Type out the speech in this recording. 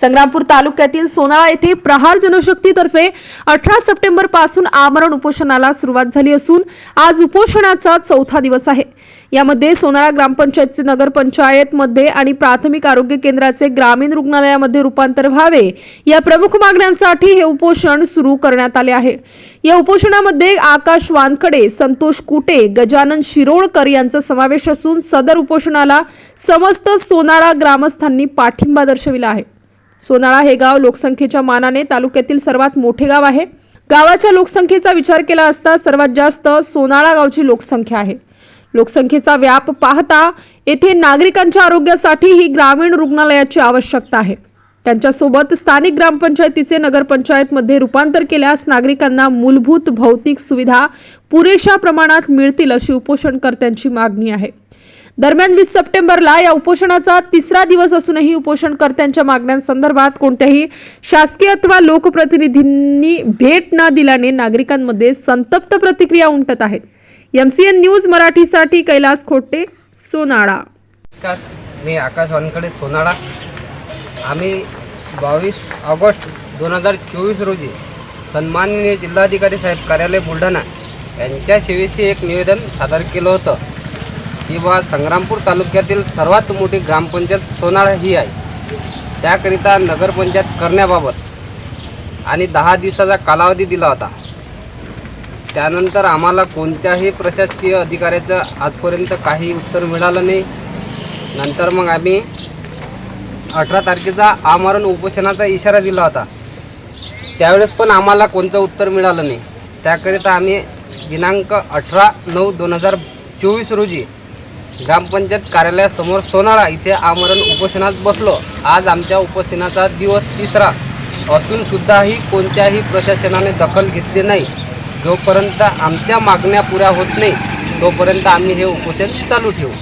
संग्रामपूर तालुक्यातील सोनाळा येथे प्रहार जनशक्तीतर्फे अठरा सप्टेंबरपासून आमरण उपोषणाला सुरुवात झाली असून आज उपोषणाचा चौथा दिवस आहे. यामध्ये सोनाळा ग्रामपंचायतचे नगरपंचायत मध्ये आणि प्राथमिक आरोग्य केंद्राचे ग्रामीण रुग्णालयामध्ये रूपांतर व्हावे या प्रमुख मागण्यांसाठी हे उपोषण सुरू करण्यात आले आहे. या उपोषणामध्ये आकाश वानखडे संतोष कुटे गजानन शिरोळकर यांचा समावेश असून सदर उपोषणाला समस्त सोनाळा ग्रामस्थांनी पाठिंबा दर्शविला आहे. सोनाळा हे गाव लोकसंख्येच्या मानाने तालुक्यातील सर्वात मोठे गाव आहे. गावाच्या लोकसंख्येचा विचार केला असता सर्वात जास्त सोनाळा गावची लोकसंख्या आहे. लोकसंख्येचा व्याप पाहता येथे नागरिकांच्या आरोग्यासाठी ही ग्रामीण रुग्णालयाची आवश्यकता आहे. त्यांच्यासोबत स्थानिक ग्रामपंचायतीचे नगरपंचायतमध्ये रूपांतर केल्यास नागरिकांना मूलभूत भौतिक सुविधा पुरेशा प्रमाणात मिळतील अशी उपोषणकर्त्यांची मागणी आहे. दरम्यान वीस सप्टेंबरला या उपोषणाचा तिसरा दिवस असूनही उपोषणकर्त्यांच्या मागण्यांसंदर्भात कोणत्याही शासकीय अथवा लोकप्रतिनिधींनी भेट न दिल्याने नागरिकांमध्ये संतप्त प्रतिक्रिया उमटत आहेत. एमसीएन न्यूज मराठीसाठी कैलास खोटे सोनाळा. नमस्कार मी आकाश वानकडे सोनाळा. आम्ही बावीस ऑगस्ट दोन हजार चोवीस रोजी सन्माननीय जिल्हाधिकारी साहेब कार्यालय बुलढाणा यांच्या सेवेशी एक निवेदन सादर केलं होतं. ही बा संग्रामपूर तालुक्यातील सर्वात मोठी ग्रामपंचायत सोनाळा ही आहे. त्याकरिता नगरपंचायत करण्याबाबत आणि दहा दिवसाचा कालावधी दिला होता. त्यानंतर आम्हाला कोणत्याही प्रशासकीय अधिकाऱ्याचं आजपर्यंत काही उत्तर मिळालं नाही. नंतर मग आम्ही अठरा तारखेचा आमरण उपोषणाचा इशारा दिला होता. त्यावेळेस पण आम्हाला कोणतं उत्तर मिळालं नाही. त्याकरिता आम्ही दिनांक अठरा नऊ दोन हजार चोवीस रोजी ग्रामपंचायत कार्यालयासमोर सोनाळा इथे आमरण उपोषणात बसलो. आज आमच्या उपोषणाचा दिवस तिसरा. असूनसुद्धाही कोणत्याही प्रशासनाने दखल घेतली नाही. जोपर्यंत आमच्या मागण्या पुऱ्या होत नाही तोपर्यंत आम्ही हे उपोषण चालू ठेवू.